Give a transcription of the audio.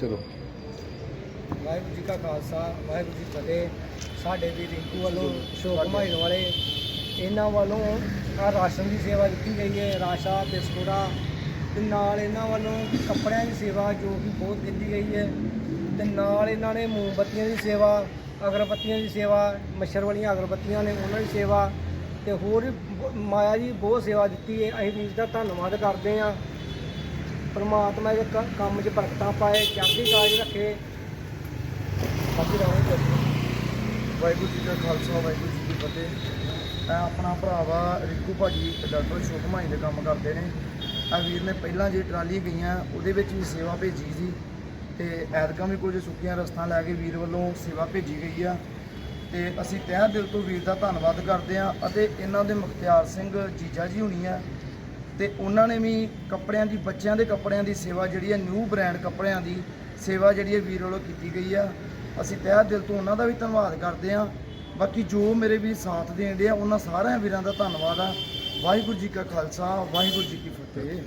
ਚਲੋ। ਵਾਹਿਗੁਰੂ ਜੀ ਕਾ ਖਾਲਸਾ ਵਾਹਿਗੁਰੂ ਜੀ ਫਤਿਹ। ਸਾਡੇ ਵੀ ਰਿੰਕੂ ਵੱਲੋਂ ਸ਼ੋਕ ਮਾਇਨ ਵਾਲੇ ਇਹਨਾਂ ਵੱਲੋਂ ਆ ਰਾਸ਼ਨ ਦੀ ਸੇਵਾ ਦਿੱਤੀ ਗਈ ਹੈ ਰਾਸ਼ਾ ਬਿਸਕੁਟਾਂ ਤੇ ਨਾਲ ਇਹਨਾਂ ਵੱਲੋਂ ਕੱਪੜਿਆਂ ਦੀ ਸੇਵਾ ਜੋ ਕਿ ਬਹੁਤ ਦਿੱਤੀ ਗਈ ਹੈ। ਤੇ ਨਾਲ ਇਹਨਾਂ ਨੇ ਮੋਮਬੱਤੀਆਂ ਦੀ ਸੇਵਾ ਅਗਰਬੱਤੀਆਂ ਦੀ ਸੇਵਾ ਮੱਛਰ ਵਾਲੀਆਂ ਅਗਰਬੱਤੀਆਂ ਨੇ ਉਹਨਾਂ ਦੀ ਸੇਵਾ ਤੇ ਹੋਰ ਵੀ ਮਾਇਆ ਜੀ ਬਹੁਤ ਸੇਵਾ ਦਿੱਤੀ ਹੈ। ਅਸੀਂ ਵੀਰ ਦਾ ਧੰਨਵਾਦ ਕਰਦੇ ਹਾਂ। ਪਰਮਾਤਮਾ ਦੇ ਕ- ਕੰਮ 'ਚ ਬਰਕਤਾਂ ਪਾਏ ਚੜ੍ਹਦੀ ਕਾਜ ਰੱਖੇ। ਬਾਕੀ ਰਹੋ ਵਾਹਿਗੁਰੂ ਜੀ ਕਾ ਖਾਲਸਾ, ਵਾਹਿਗੁਰੂ ਜੀ ਕੀ ਫਤਿਹ। ਇਹ ਆਪਣਾ ਭਰਾਵਾ ਰਿੰਕੂ ਭਾਜੀ, ਡਾਕਟਰ ਸ਼ੋਕ ਮਾਈ ਦੇ ਕੰਮ ਕਰਦੇ ਨੇ। ਆ ਵੀਰ ਨੇ ਪਹਿਲਾਂ ਜਿਹੜੀ ਟਰਾਲੀ ਗਈਆਂ, ਉਹਦੇ ਵਿੱਚ ਵੀ ਸੇਵਾ ਭੇਜੀ ਸੀ। ਤੇ ਐਤਕਾਂ ਵੀ ਕੁਝ ਸੁੱਕੀਆਂ ਰਸਤਾਂ ਲੈ ਕੇ ਵੀਰ ਵੱਲੋਂ ਸੇਵਾ ਭੇਜੀ ਗਈ ਆ। ਤੇ ਅਸੀਂ ਤਹਿ ਦਿਲ ਤੋਂ ਵੀਰ ਦਾ ਧੰਨਵਾਦ ਕਰਦੇ ਆ ਅਤੇ ਇਹਨਾਂ ਦੇ ਮੁਖਤਿਆਰ ਸਿੰਘ ਜੀਜਾ ਜੀ ਹੁਣੀ ਆ। ਤੇ ਉਹਨਾਂ ਨੇ ਵੀ ਕੱਪੜਿਆਂ ਦੀ, ਬੱਚਿਆਂ ਦੇ ਕੱਪੜਿਆਂ ਦੀ ਸੇਵਾ ਜਿਹੜੀ ਹੈ ਨਿਊ ਬ੍ਰਾਂਡ ਕੱਪੜਿਆਂ ਦੀ ਸੇਵਾ ਜਿਹੜੀ ਹੈ ਵੀਰ ਵੱਲੋਂ ਕੀਤੀ ਗਈ ਆ। ਅਸੀਂ ਤਹਿ ਦਿਲ ਤੋਂ ਉਹਨਾਂ ਦਾ ਵੀ ਧੰਨਵਾਦ ਕਰਦੇ ਆ ਬਾਕੀ ਜੋ ਮੇਰੇ ਵੀ ਸਾਥ ਦੇਣ ਦੇ ਆ, ਉਹਨਾਂ ਸਾਰਿਆਂ ਵੀਰਾਂ ਦਾ ਧੰਨਵਾਦ ਆ। ਵਾਹਿਗੁਰੂ ਜੀ ਕਾ ਖਾਲਸਾ, ਵਾਹਿਗੁਰੂ ਜੀ ਕੀ ਫਤਿਹ।